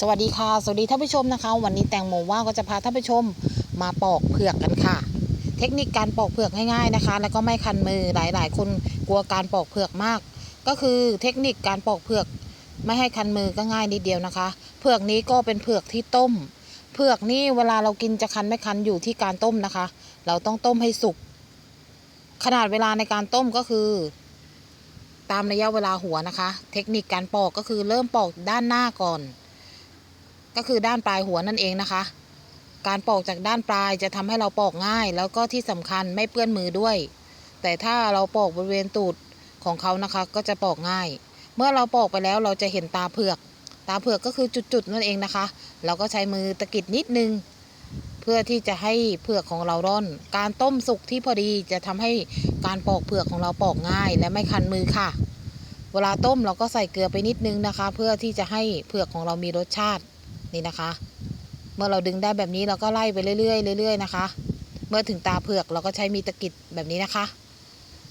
สวัสดีค่ะ สวัสดีท่านผู้ชมนะคะ วันนี้แตงโมว่าก็จะพาท่านผู้ชมมาปอกเผือกกันค่ะ เทคนิคการปอกเผือกง่ายๆนะคะ แล้วก็ไม่คันมือหลายๆ คนกลัวการปอกเผือกมาก ก็คือเทคนิคการปอกเผือกไม่ให้คันมือก็ง่ายนิดเดียวนะคะ เผือกนี้ก็เป็นเผือกที่ต้ม เผือกนี่เวลาเรากินจะคันไม่คันอยู่ที่การต้มนะคะ เราต้องต้มให้สุก ขนาดเวลาในการต้มก็คือ ตามระยะเวลาหัวนะคะ เทคนิคการปอกก็คือเริ่มปอกด้านหน้าก่อน ก็คือด้านปลายหัวนั่นเองนะคะ การปอกจากด้านปลายจะทำให้เราปอกง่าย แล้วก็ที่สำคัญไม่เปื้อนมือด้วย แต่ถ้าเราปอกบริเวณตูดของเขานะคะก็จะปอกง่าย เมื่อเราปอกไปแล้วเราจะเห็นตาเผือก ตาเผือกก็คือจุดๆนั่นเองนะคะ เราก็ใช้มือตะกิดนิดนึง เพื่อที่จะให้เผือกของเราร่อน การต้มสุกที่พอดีจะทำให้การปอกเผือกของเราปอกง่าย และไม่คันมือค่ะ เวลาต้มเราก็ใส่เกลือไปนิดนึงนะคะ เพื่อที่จะให้เผือกของเรามีรสชาติ นี่นะคะ เมื่อเราดึงได้แบบนี้เราก็ไล่ไปเรื่อยๆเรื่อยๆนะคะ เมื่อถึงตาเผือกเราก็ใช้มีตะกิดแบบนี้นะคะ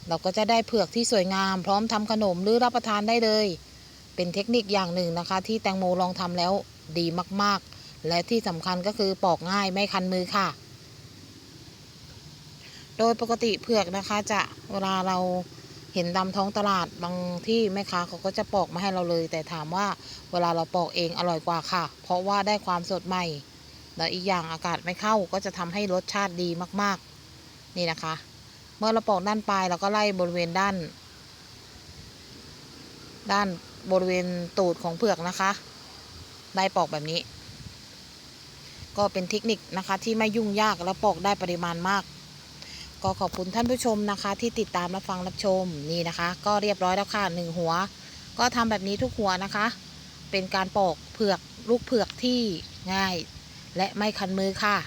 เราก็จะได้เผือกที่สวยงาม พร้อมทำขนมหรือรับประทานได้เลย เป็นเทคนิคอย่างหนึ่งนะคะ ที่แตงโมลองทำแล้วดีมากๆ และที่สำคัญก็คือปอกง่ายไม่คันมือค่ะ โดยปกติเผือกนะคะจะเวลาเรา เห็นตามท้องตลาดบางที่แม่ค้าเขาก็จะปอกมาให้เราเลย แต่ถามว่าเวลาเราปอกเองอร่อยกว่าค่ะ เพราะว่าได้ความสดใหม่แล้วอีกอย่างอากาศไม่เข้าก็จะทำให้รสชาติดีมากๆ นี่นะคะ เมื่อเราปอกด้านปลายเราก็ไล่บริเวณด้าน ด้านบริเวณตูดของเผือกนะคะไล่ปอกแบบนี้ ก็เป็นเทคนิคนะคะที่ไม่ยุ่งยากและปอกได้ปริมาณมาก ก็ขอบคุณท่านผู้ชมนะคะ ที่ติดตามรับฟังรับชมนี่นะคะ ก็เรียบร้อยแล้วค่ะหนึ่งหัว ก็ทำแบบนี้ทุกหัวนะคะ เป็นการปอกเผือกลูกเผือกที่ง่าย และไม่คันมือค่ะ